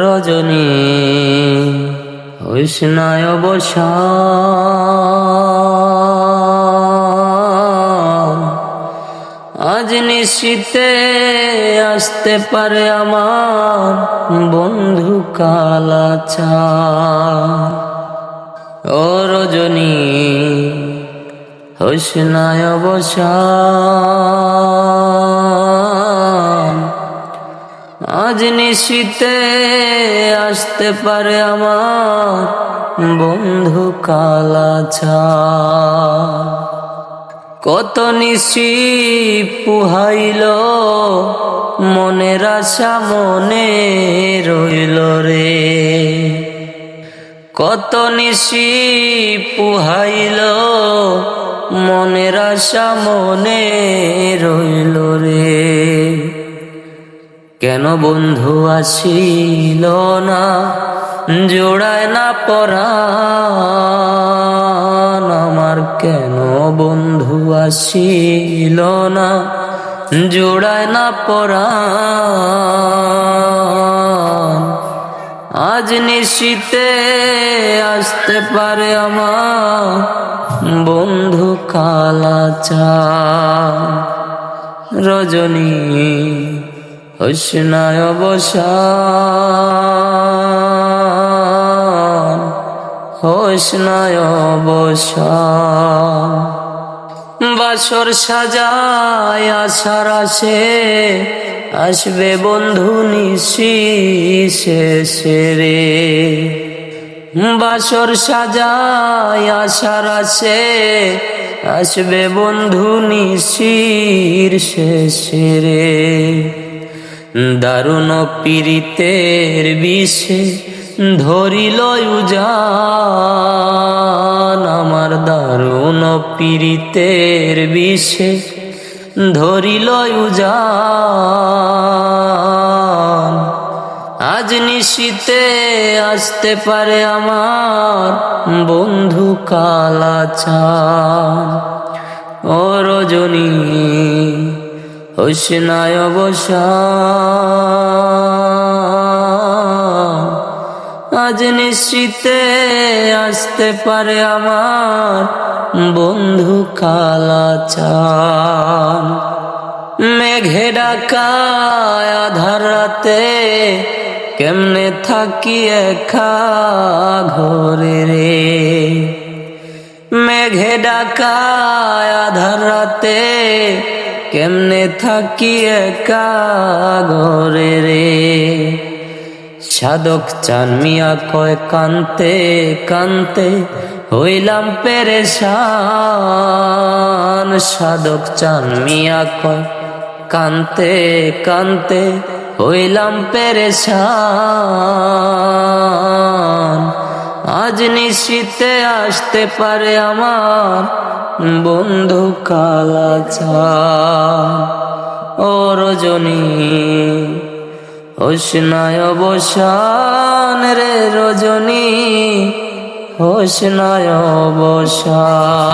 রজনী উষ্ণায় বসা। আজ নিশ্চিতে আসতে পারে আমার বন্ধু কালাচা। ও রজনী হোসনায় বসা। আজ নিশীতে আসতে পারে আমার বন্ধু কালাচা কত নিশি পুহাইল মনের আশা মনে রইল রে। কত নিশি পুহাইল মনের আশা মনে কেন বন্ধু আসিল না? জোড়ায় না পরাণ, আমার কেন বন্ধু আসিল না? জোড়ায় না পরাণ, আজ নিশীতে আসতে পারে আমার বন্ধু কালাচা রজনী। হোসনায় বসা হোসনায় বসা বাসর সাজায় আশার আসে, আসবে বন্ধু নিশি শেষে রে। বাসর সাজায় আশার আসে, আসবে বন্ধু নিশির শেষে রে। দারুণ পীড়িতের বিষে ধরিল উজান। আমার দারুণ পীড়িতের বিষে ধরিল উজান। আজ নিশীতে আসতে পারে আমার বন্ধু কালাচান ও রজনী হোসনায় বসা আজ নিশ্চিতে আসতে পারে আমার বন্ধু কালাচান মেঘে ডাকায় আধার রাতে কেমনে থাকি একা ঘরে রে? মেঘে ডাকায় আধার রাতে কেমনে থাকি একা ঘরে রে? সাধক চান মিয়া কয় কান্তে কান্তে, হইলাম পেরেশান। সাধক চান মিয়া কয় কান্তে কান্তে, হইলাম পেরেশান। আজ নিশ্চিতে আসতে পারে আমার বন্ধু কালাচা ও রজনী, হোসনায় অবসান রে রজনী, হোসনায় অবসান।